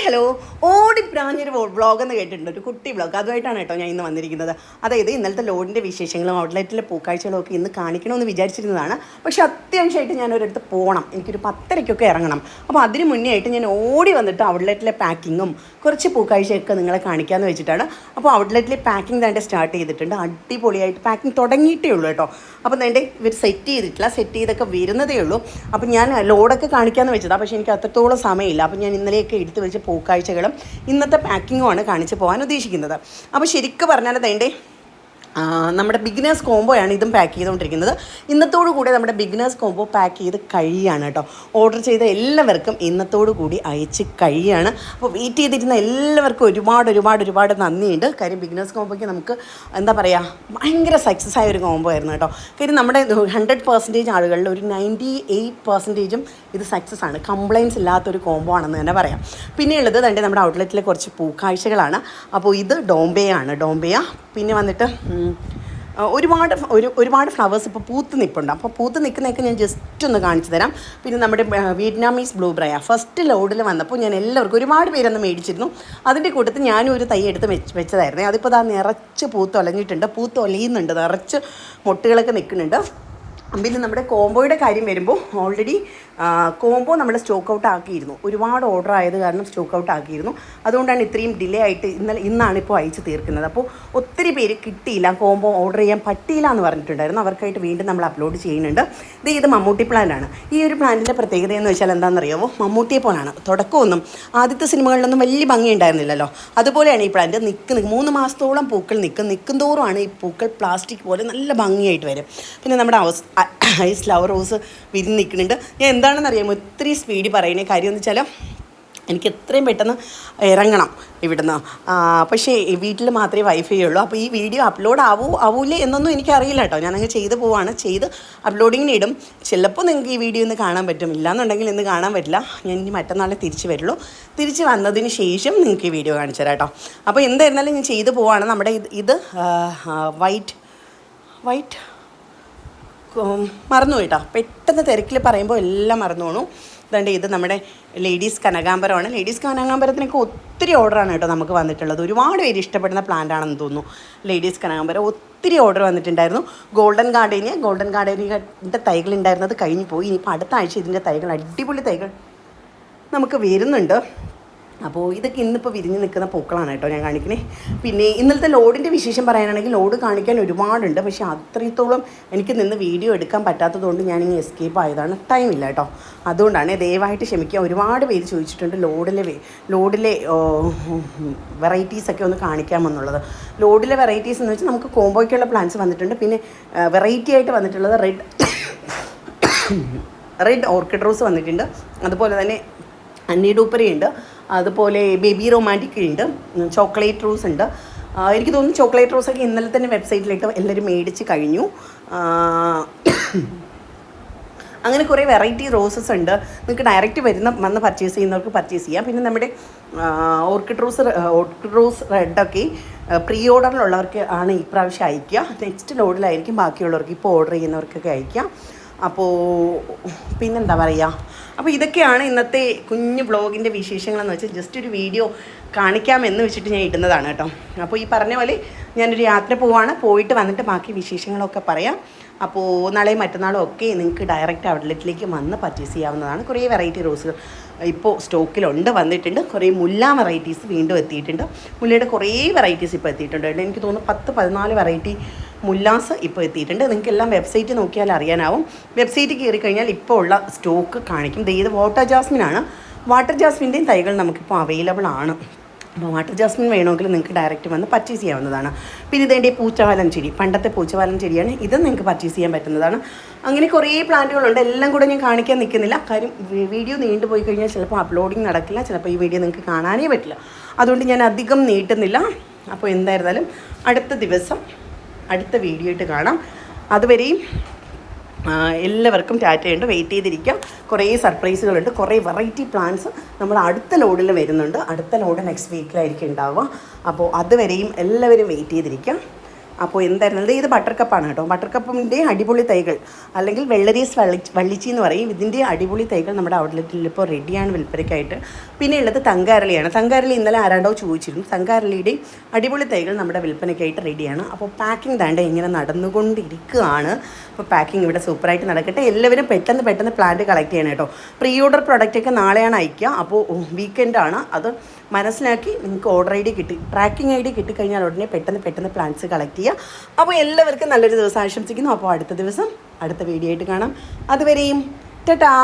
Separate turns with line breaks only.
Hi hello ഓടി പ്രാഞ്ഞൊരു vlog എന്ന് കേട്ടിട്ടുണ്ട്. ഒരു കുട്ടി വ്ളോഗ്. അതുമായിട്ടാണ് കേട്ടോ ഞാൻ ഇന്ന് വന്നിരിക്കുന്നത്. അതായത് ഇന്നലത്തെ ലോഡിന്റെ വിശേഷങ്ങളും ഔട്ട്ലെറ്റിലെ പൂക്കാഴ്ചകളും ഒക്കെ ഇന്ന് കാണിക്കണമെന്ന് വിചാരിച്ചിരുന്നതാണ്. പക്ഷേ അത്യാവശ്യമായിട്ട് ഞാൻ ഒരിടത്ത് പോകണം എനിക്കൊരു പത്തരയ്ക്കൊക്കെ ഇറങ്ങണം. അപ്പോൾ അതിന് മുന്നേ ആയിട്ട് ഞാൻ ഓടി വന്നിട്ട് ഔട്ട്ലെറ്റിലെ പാക്കിങ്ങും കുറച്ച് പൂക്കാഴ്ചയൊക്കെ നിങ്ങളെ കാണിക്കാമെന്ന് വെച്ചിട്ടാണ്. അപ്പോൾ ഔട്ട്ലെറ്റിലെ പാക്കിംഗ് തന്നെ സ്റ്റാർട്ട് ചെയ്തിട്ടുണ്ട്. അടിപൊളിയായിട്ട് പാക്കിംഗ് തുടങ്ങിയിട്ടേ ഉള്ളൂ കേട്ടോ. അപ്പോൾ എന്റെ ഇവർ സെറ്റ് ചെയ്തിട്ടില്ല. സെറ്റ് ചെയ്തൊക്കെ വരുന്നതേ ഉള്ളൂ. അപ്പോൾ ഞാൻ ലോഡൊക്കെ കാണിക്കാമെന്ന് വെച്ചതാണ് പക്ഷേ എനിക്ക് അത്രത്തോളം സമയമില്ല. അപ്പോൾ ഞാൻ ഇന്നലെയൊക്കെ എടുത്ത് വെച്ച പൂക്കാഴ്ചകളും ഇന്നത്തെ പാക്കിങ്ങുമാണ് കാണിച്ചു പോകാൻ ഉദ്ദേശിക്കുന്നത്. അപ്പോൾ ശരിക്കും പറഞ്ഞാൽ അതേണ്ടേ നമ്മുടെ ബിഗിനേഴ്സ് കോംബോയാണ് ഇതും പാക്ക് ചെയ്തുകൊണ്ടിരിക്കുന്നത്. ഇന്നത്തോടു കൂടി നമ്മുടെ ബിഗിനേഴ്സ് കോംബോ പാക്ക് ചെയ്ത് കഴിയാണ് കേട്ടോ. ഓർഡർ ചെയ്ത എല്ലാവർക്കും ഇന്നത്തോടു കൂടി അയച്ച് കഴിയാണ് അപ്പോൾ വെയിറ്റ് ചെയ്തിരുന്ന എല്ലാവർക്കും ഒരുപാട് ഒരുപാട് ഒരുപാട് നന്ദിയുണ്ട്. കാര്യം ബിഗിനേഴ്സ് കോംബോയ്ക്ക് നമുക്ക് എന്താ പറയുക ഭയങ്കര സക്സസ് ആയ ഒരു കോംബോ ആയിരുന്നു കേട്ടോ. കാര്യം നമ്മുടെ ഹൺഡ്രഡ് പെർസെന്റേജ് ആളുകളിൽ ഒരു നയന്റി എയ്റ്റ് പെർസെന്റേജും ഇത് സക്സസ് ആണ്. കംപ്ലയിൻസ് ഇല്ലാത്തൊരു കോംബോ ആണെന്ന് തന്നെ പറയാം. പിന്നെയുള്ളത് തന്നെ നമ്മുടെ ഔട്ട്ലെറ്റിലെ കുറച്ച് പൂക്കാഴ്ചകളാണ്. അപ്പോൾ ഇത് ഡോംബെയാണ്. ഡോംബെയ പിന്നെ വന്നിട്ട് ഒരുപാട് ഒരു ഒരുപാട് ഫ്ലവേഴ്സ് ഇപ്പോൾ പൂത്ത് നിൽപ്പുണ്ട് അപ്പോൾ പൂത്ത് നിൽക്കുന്നതൊക്കെ ഞാൻ ജസ്റ്റ് ഒന്ന് കാണിച്ചു തരാം. പിന്നെ നമ്മുടെ വിയറ്റ്നാമീസ് ബ്ലൂ ബ്രയ ഫസ്റ്റ് ലോഡിൽ വന്നപ്പോൾ ഞാൻ എല്ലാവർക്കും ഒരുപാട് പേരൊന്ന് മേടിച്ചിരുന്നു. അതിന്റെ കൂട്ടത്തിൽ ഞാനും ഒരു തൈ എടുത്ത് വെച്ച് വെച്ചതായിരുന്നു. അതിപ്പോൾ അത് നിറച്ച് പൂത്ത് ഒലഞ്ഞിട്ടുണ്ട്. പൂത്ത് ഒലയുന്നുണ്ട്. നിറച്ച് മുട്ടുകളൊക്കെ നിൽക്കുന്നുണ്ട് പിന്നെ നമ്മുടെ കോംബോയുടെ കാര്യം വരുമ്പോൾ ഓൾറെഡി കോംബോ നമ്മൾ സ്റ്റോക്ക് ഔട്ട് ആക്കിയിരുന്നു. ഒരുപാട് ഓർഡർ ആയത് കാരണം സ്റ്റോക്ക് ഔട്ട് ആക്കിയിരുന്നു. അതുകൊണ്ടാണ് ഇത്രയും ഡിലേ ആയിട്ട് ഇന്നലെ ഇന്നാണ് ഇപ്പോൾ അയച്ചു തീർക്കുന്നത്. അപ്പോൾ ഒത്തിരി പേര് കിട്ടിയില്ല കോംബോ ഓർഡർ ചെയ്യാൻ പറ്റിയില്ല എന്ന് പറഞ്ഞിട്ടുണ്ടായിരുന്നു. അവർക്കായിട്ട് വീണ്ടും നമ്മൾ അപ്ലോഡ് ചെയ്യുന്നുണ്ട്. ഇത് ഇത് മമ്മൂട്ടി പ്ലാനാണ് ഈ ഒരു പ്ലാനിന്റെ പ്രത്യേകത എന്ന് വെച്ചാൽ എന്താണെന്നറിയാമോ മമ്മൂട്ടിയെ പോലാണ്. തുടക്കമൊന്നും ആദ്യത്തെ സിനിമകളിലൊന്നും വലിയ ഭംഗി ഉണ്ടായിരുന്നില്ലല്ലോ അതുപോലെയാണ് ഈ പ്ലാന്റ് നിൽക്കുന്ന മൂന്ന് മാസത്തോളം പൂക്കൾ നിൽക്കും നിൽക്കും തോറുമാണ് ഈ പൂക്കൾ പ്ലാസ്റ്റിക് പോലെ നല്ല ഭംഗിയായിട്ട് വരും. പിന്നെ നമ്മുടെ അവസ് ഐസ് ഫ്ലവർ റോസ് വിരിഞ്ഞ് നിൽക്കുന്നുണ്ട്. ഞാൻ എന്താണെന്ന് അറിയാമോ ഒത്തിരി സ്പീഡിൽ പറയുന്നത് കാര്യം എന്ന് വെച്ചാൽ എനിക്ക് എത്രയും പെട്ടെന്ന് ഇറങ്ങണം ഇവിടുന്ന്. പക്ഷേ വീട്ടിൽ മാത്രമേ വൈഫൈ ഉള്ളൂ. അപ്പോൾ ഈ വീഡിയോ അപ്ലോഡ് ആവൂ ആവൂലേ എന്നൊന്നും എനിക്കറിയില്ല കേട്ടോ. ഞാനങ്ങ് ചെയ്ത് പോവാണ്. ചെയ്ത് അപ്ലോഡിങ്ങിന് ഇടും. ചിലപ്പോൾ നിങ്ങൾക്ക് ഈ വീഡിയോ ഇന്ന് കാണാൻ പറ്റും. ഇല്ലാന്നുണ്ടെങ്കിൽ ഇന്ന് കാണാൻ പറ്റില്ല. ഞാൻ ഇനി മറ്റന്നാളെ തിരിച്ച് വരുള്ളൂ. തിരിച്ച് വന്നതിന് ശേഷം നിങ്ങൾക്ക് ഈ വീഡിയോ കാണിച്ചു തരാം കേട്ടോ. അപ്പോൾ എന്തായിരുന്നാലും ഞാൻ ചെയ്ത് പോവാണ്. നമ്മുടെ ഇത് ഇത് വൈറ്റ് വൈറ്റ് മറന്നു കേട്ടോ പെട്ടെന്ന് തിരക്കിൽ പറയുമ്പോൾ എല്ലാം മറന്നു പോണു. അതുകൊണ്ട് ഇത് നമ്മുടെ ലേഡീസ് കനകാമ്പരമാണ് ലേഡീസ് കനകാമ്പരത്തിനൊക്കെ ഒത്തിരി ഓർഡറാണ് കേട്ടോ നമുക്ക് വന്നിട്ടുള്ളത്. ഒരുപാട് പേര് ഇഷ്ടപ്പെടുന്ന പ്ലാന്റ് ആണെന്ന് തോന്നുന്നു. ലേഡീസ് കനകാമ്പരം ഒത്തിരി ഓർഡർ വന്നിട്ടുണ്ടായിരുന്നു. ഗോൾഡൻ ഗാർഡനിൽ ഗോൾഡൻ ഗാർഡനിന്റെ തൈകൾ ഉണ്ടായിരുന്നത് കഴിഞ്ഞു പോയി. ഇനിയിപ്പോൾ അടുത്ത ആഴ്ച ഇതിന്റെ തൈകൾ അടിപൊളി തൈകൾ നമുക്ക് വരുന്നുണ്ട്. അപ്പോൾ ഇതൊക്കെ ഇന്നിപ്പോൾ വിരിഞ്ഞ് നിൽക്കുന്ന പൂക്കളാണ് കേട്ടോ ഞാൻ കാണിക്കണേ. പിന്നെ ഇന്നലത്തെ ലോഡിന്റെ വിശേഷം പറയാനാണെങ്കിൽ ലോഡ് കാണിക്കാൻ ഒരുപാടുണ്ട്. പക്ഷേ അത്രത്തോളം എനിക്ക് നിന്ന് വീഡിയോ എടുക്കാൻ പറ്റാത്തതുകൊണ്ട് ഞാനിങ്ങനെ എസ്കേപ്പ് ആയതാണ്. ടൈം ഇല്ല കേട്ടോ. അതുകൊണ്ടാണ് ദയവായിട്ട് ക്ഷമിക്കുക ഒരുപാട് പേര് ചോദിച്ചിട്ടുണ്ട് ലോഡിലെ ലോഡിലെ വെറൈറ്റീസൊക്കെ ഒന്ന് കാണിക്കാമെന്നുള്ളത്. ലോഡിലെ വെറൈറ്റീസ് എന്ന് വെച്ചാൽ നമുക്ക് കോംബോയ്ക്കുള്ള പ്ലാൻസ് വന്നിട്ടുണ്ട്. പിന്നെ വെറൈറ്റി ആയിട്ട് വന്നിട്ടുള്ളത് റെഡ് റെഡ് ഓർക്കിഡ് റോസ് വന്നിട്ടുണ്ട്. അതുപോലെ തന്നെ അന്നി ഡൂപ്പരി ഉണ്ട് അതുപോലെ ബേബി റൊമാന്റിക് ഉണ്ട് ചോക്ലേറ്റ് റോസ് ഉണ്ട്. എനിക്ക് തോന്നുന്നു ചോക്ലേറ്റ് റോസൊക്കെ ഇന്നലെ തന്നെ വെബ്സൈറ്റിലിട്ട് എല്ലാവരും മേടിച്ച് കഴിഞ്ഞു. അങ്ങനെ കുറേ വെറൈറ്റി റോസസ് ഉണ്ട്. നിങ്ങൾക്ക് ഡയറക്റ്റ് വരുന്ന വന്ന് പർച്ചേസ് ചെയ്യുന്നവർക്ക് പർച്ചേസ് ചെയ്യാം. പിന്നെ നമ്മുടെ ഓർക്കിഡ് റോസ് ഓർക്കിഡ് റോസ് റെഡൊക്കെ പ്രീ ഓർഡറിലുള്ളവർക്ക് ആണ് ഇപ്രാവശ്യം പ്രാവശ്യം അയക്കുക. നെക്സ്റ്റ് ലോഡിലായിരിക്കും ബാക്കിയുള്ളവർക്ക് ഇപ്പോൾ ഓർഡർ ചെയ്യുന്നവർക്കൊക്കെ അയക്കാം. അപ്പോൾ പിന്നെന്താ പറയുക അപ്പോൾ ഇതൊക്കെയാണ് ഇന്നത്തെ കുഞ്ഞു വ്ളോഗിന്റെ വിശേഷങ്ങളെന്ന് വെച്ചാൽ ജസ്റ്റ് ഒരു വീഡിയോ കാണിക്കാമെന്ന് വെച്ചിട്ട് ഞാൻ ഇടുന്നതാണ് കേട്ടോ. അപ്പോൾ ഈ പറഞ്ഞ പോലെ ഞാനൊരു യാത്ര പോവാണ്. പോയിട്ട് വന്നിട്ട് ബാക്കി വിശേഷങ്ങളൊക്കെ പറയാം. അപ്പോൾ നാളെയും മറ്റന്നാളും ഒക്കെ നിങ്ങൾക്ക് ഡയറക്റ്റ് ഔട്ട്ലെറ്റിലേക്ക് വന്ന് പർച്ചേസ് ചെയ്യാവുന്നതാണ് കുറേ വെറൈറ്റി റോസുകൾ ഇപ്പോൾ സ്റ്റോക്കിലുണ്ട് വന്നിട്ടുണ്ട്. കുറേ മുല്ല വെറൈറ്റീസ് വീണ്ടും എത്തിയിട്ടുണ്ട്. മുല്ലയുടെ കുറേ വെറൈറ്റീസ് ഇപ്പോൾ എത്തിയിട്ടുണ്ട്. എനിക്ക് തോന്നുന്നു പത്ത് പതിനാല് വെറൈറ്റി മുല്ലാസ് ഇപ്പോൾ എത്തിയിട്ടുണ്ട്. നിങ്ങൾക്ക് എല്ലാം വെബ്സൈറ്റ് നോക്കിയാൽ അറിയാനാവും. വെബ്സൈറ്റ് കയറി കഴിഞ്ഞാൽ ഇപ്പോൾ ഉള്ള സ്റ്റോക്ക് കാണിക്കും. ഇത് വാട്ടർ ജാസ്മിൻ ആണ്. വാട്ടർ ജാസ്മിന്റെയും തൈകൾ നമുക്കിപ്പോൾ അവൈലബിൾ ആണ്. അപ്പോൾ വാട്ടർ ജാസ്മിൻ വേണമെങ്കിൽ നിങ്ങൾക്ക് ഡയറക്റ്റ് വന്ന് പർച്ചേസ് ചെയ്യാവുന്നതാണ്. പിന്നെ ഇതേന്റെ പൂച്ചവാലം ചെടി പണ്ടത്തെ പൂച്ചവാലം ചെടിയാണ്. ഇത് നിങ്ങൾക്ക് പർച്ചേസ് ചെയ്യാൻ പറ്റുന്നതാണ്. അങ്ങനെ കുറേ പ്ലാന്റുകളുണ്ട് എല്ലാം കൂടെ ഞാൻ കാണിക്കാൻ നിൽക്കുന്നില്ല. കാര്യം വീഡിയോ നീണ്ടുപോയി കഴിഞ്ഞാൽ ചിലപ്പോൾ അപ്ലോഡിങ് നടക്കില്ല. ചിലപ്പോൾ ഈ വീഡിയോ നിങ്ങൾക്ക് കാണാനേ പറ്റില്ല. അതുകൊണ്ട് ഞാൻ അധികം നീട്ടുന്നില്ല. അപ്പോൾ എന്തായിരുന്നാലും അടുത്ത ദിവസം അടുത്ത വീഡിയോ ആയിട്ട് കാണാം. അതുവരെയും എല്ലാവർക്കും ടാറ്റയുണ്ട് വെയിറ്റ് ചെയ്തിരിക്കാം. കുറേ സർപ്രൈസുകളുണ്ട്. കുറേ വെറൈറ്റി പ്ലാൻസ് നമ്മൾ അടുത്ത ലോഡിൽ വരുന്നുണ്ട്. അടുത്ത ലോഡ് നെക്സ്റ്റ് വീക്കിലായിരിക്കും ഉണ്ടാവുക. അപ്പോൾ അതുവരെയും എല്ലാവരും വെയിറ്റ് ചെയ്തിരിക്കാം. അപ്പോൾ എന്തായിരുന്നത് ഇത് ബട്ടർ കപ്പാണ് കേട്ടോ. ബട്ടർ കപ്പിന്റെ അടിപൊളി തൈകൾ. അല്ലെങ്കിൽ വെള്ളരീസ് വള്ളി വള്ളിച്ചി എന്ന് പറയും. ഇതിന്റെ അടിപൊളി തൈകൾ നമ്മുടെ ഔട്ട്ലെറ്റിൽ ഇപ്പോൾ റെഡിയാണ് വിൽപ്പനയ്ക്കായിട്ട്. പിന്നെ ഉള്ളത് തങ്കാരളിയാണ്. തങ്കാരളി ഇന്നലെ ആരാണ്ടോ ചോദിച്ചിരുന്നു. തങ്കാരളിയുടെ അടിപൊളി തൈകൾ നമ്മുടെ വിൽപ്പനയ്ക്കായിട്ട് റെഡിയാണ് അപ്പോൾ പാക്കിംഗ് താണ്ട് ഇങ്ങനെ നടന്നുകൊണ്ടിരിക്കുകയാണ്. അപ്പോൾ പാക്കിംഗ് ഇവിടെ സൂപ്പറായിട്ട് നടക്കട്ടെ. എല്ലാവരും പെട്ടെന്ന് പെട്ടെന്ന് പ്ലാന്റ് കളക്ട് ചെയ്യണം കേട്ടോ. പ്രീ ഓർഡർ പ്രൊഡക്റ്റൊക്കെ നാളെയാണ് അയക്കുക. അപ്പോൾ വീക്കെൻഡാണ് അത് മനസ്സിലാക്കി നിങ്ങൾക്ക് ഓർഡർ ഐ ഡി കിട്ടി. ട്രാക്കിംഗ് ഐ ഡി കിട്ടിക്കഴിഞ്ഞാൽ ഉടനെ പെട്ടെന്ന് പെട്ടെന്ന് പ്ലാൻസ് കളക്ട് ചെയ്യുക അപ്പോൾ എല്ലാവർക്കും നല്ലൊരു ദിവസം ആശംസിക്കുന്നു. അപ്പോൾ അടുത്ത ദിവസം അടുത്ത വീഡിയോ ആയിട്ട് കാണാം. അതുവരെയും ടാ